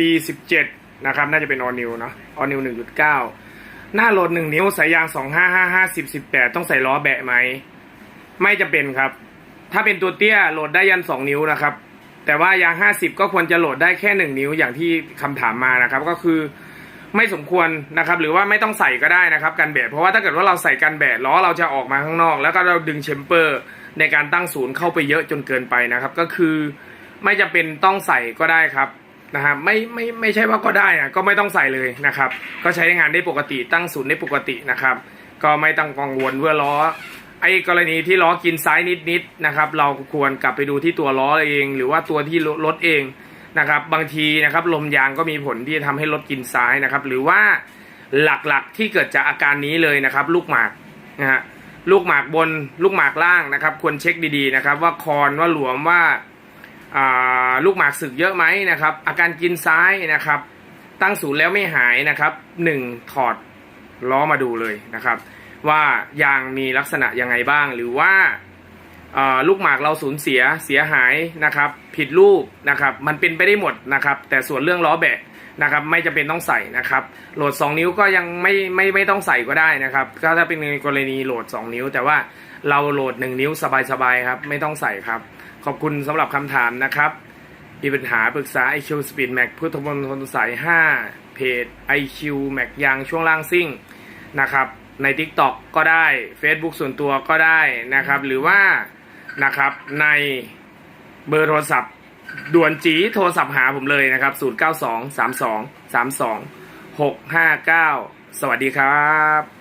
ปี 17 นะครับ น่าจะเป็นออนิวเนาะออนิว1.9 หน้าโหลด 1 นิ้ว สายยาง 2555 10 18 ต้องใส่ล้อแบะไหม ไม่จะเป็นครับ ถ้าเป็นตัวเตี้ยโหลดได้ยัน 2 นิ้วนะครับ แต่ว่ายาง 50 ก็ควรจะโหลดได้แค่ 1 นิ้วอย่างที่คำถามมานะครับ ก็คือไม่สมควรนะครับ หรือว่าไม่ต้องใส่ก็ได้นะครับกันแบะเพราะว่าถ้าเกิดว่าเราใส่กันแบะล้อเราจะออกมาข้างนอก แล้วก็เราดึงเชมเปอร์ในการตั้งศูนย์เข้าไปเยอะจนเกินไปนะครับ ก็คือไม่จำเป็นต้องใส่ก็ได้ครับ นะฮะไม่ไม่ไม่ใช่ว่าก็ได้นะก็ไม่ต้องใส่เลยนะครับ ก็ใช้งานได้ปกติตั้งศูนย์ได้ปกตินะครับ ก็ไม่ต้องกังวลเมื่อล้อไอ้กรณีที่ล้อกินซ้ายนิดๆนะครับ เราควรกลับไปดูที่ตัวล้อเอง หรือว่าตัวที่รถเองนะครับ บางทีนะครับลมยางก็มีผลที่จะทำให้รถกินซ้ายนะครับ หรือว่าหลักๆที่เกิดจากอาการนี้เลยนะครับ ลูกหมากนะฮะลูกหมากบนลูกหมากล่างนะครับ ควรเช็คดีๆนะครับ ว่าคอนว่าหลวมว่า ลูกหมากสึกเยอะไหมนะครับ อาการกินซ้ายนะครับ ตั้งศูนย์แล้วไม่หายนะครับหนึ่งถอดล้อมาดูเลยนะครับ ว่ายางมีลักษณะยังไงบ้าง หรือว่าลูกหมากเราสูญเสียเสียหายนะครับ ผิดรูปนะครับ มันเป็นไปได้หมดนะครับ แต่ส่วนเรื่องล้อแบะนะครับ ไม่จำเป็นต้องใส่นะครับโหลด 2 นิ้วก็ยังไม่ไม่ไม่ต้องใส่ก็ได้นะครับ ก็ถ้าเป็นในกรณีโหลด 2 นิ้ว แต่ว่าเราโหลด 1 นิ้วสบายๆครับ ไม่ต้องใส่ครับ ขอบคุณสำหรับคำถามนะครับ มีปัญหาปรึกษา IQ Speed Mac พุทธมณฑลสาย 5 เพจ IQ Mac ยางช่วงล่างซิ่งนะครับ ใน TikTok ก็ได้ Facebook ส่วนตัวก็ได้นะครับ หรือว่านะครับในเบอร์โทรศัพท์ด่วนจีโทรศัพท์หาผมเลยนะครับ 092 32 32 659 สวัสดีครับ